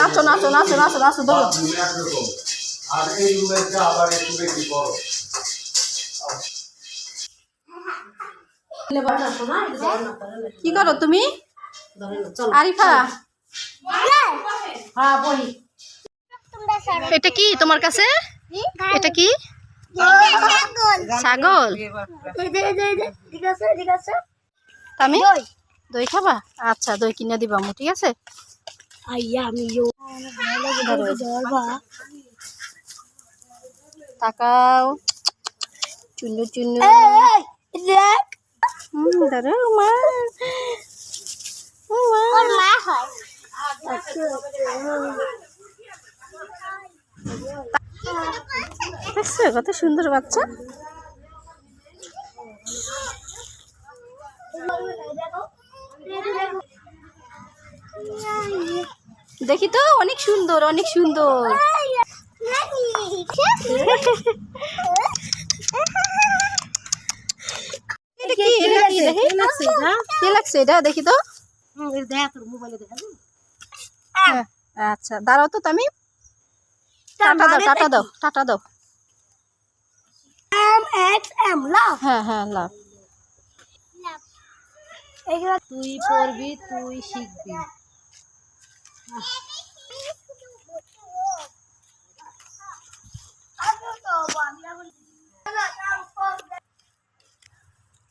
নাচো নাচো নাচো নাচো ধরো। বাথরুমে আর এই রুমেরটা আবার একটু বেশি বড় কি করো তুমি? আরিফা। এটা কি তোমার কাছে? এটা কি? ছাগল। আমি দই খাবা? আচ্ছা দই কিনে দিবা মু ঠিক আছে? আইয়া আমি তাকাও। চুন্নু চুন্নু দেখ দাঁড়াও মা। ও দেখছ কত সুন্দর বাচ্চা। দেখি তো অনেক সুন্দর অনেক সুন্দর। দেখি। লাগছে এটা? দেখি তো। হ্যাঁ, আচ্ছা দাঁড়াও তো তুমি টাটা দাও টাটা দাও টাটা দাও। হ্যাঁ হ্যাঁ লাভ তুই পড়বি তুই শিখবি।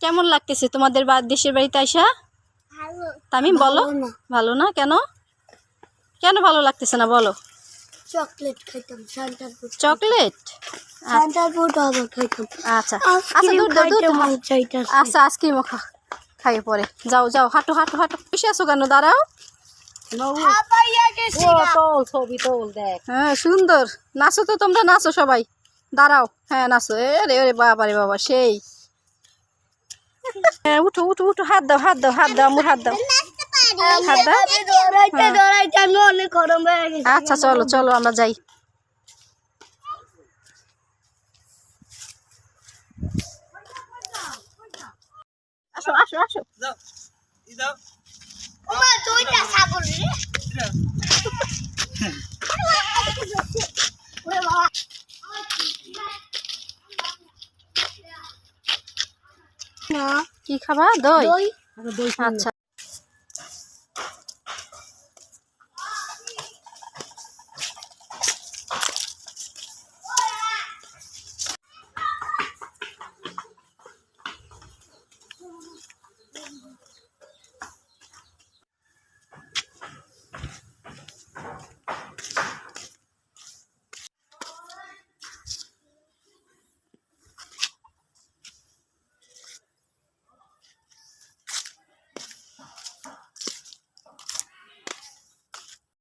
কেমন লাগতেছে তোমাদের দেশের বাড়িতে আইসা? তামিম বলো। ভালো না? কেন? কেন ভালো লাগতেছে না বলো। চকলেট খাইতাম চকলেট? আচ্ছা। আচ্ছা আচ্ছা আইসক্রিমও খা। খাইয়ে পরে। যাও যাও হাঁটু হাঁটু হাঁটু। বেশি আসো কেন? দাঁড়াও। ছবি তোল দেখ। হ্যাঁ সুন্দর। নাচো তো তোমরা নাচো সবাই। দাঁড়াও। হ্যাঁ নাচো। এ রে ওরে বাবা রে বাবা সেই। হ্যাঁ উঠো উঠো উঠো। হাত দাও হাত দাও হাত দাও আমার হাত দাও। হাত দাও। হয়ে গেছি। আচ্ছা চলো চলো আমরা যাই। আসো আসো আসো। ওমা দুইটা ছাগল রে। ওরে বাবা না কি খাবা? দই। দই। আচ্ছা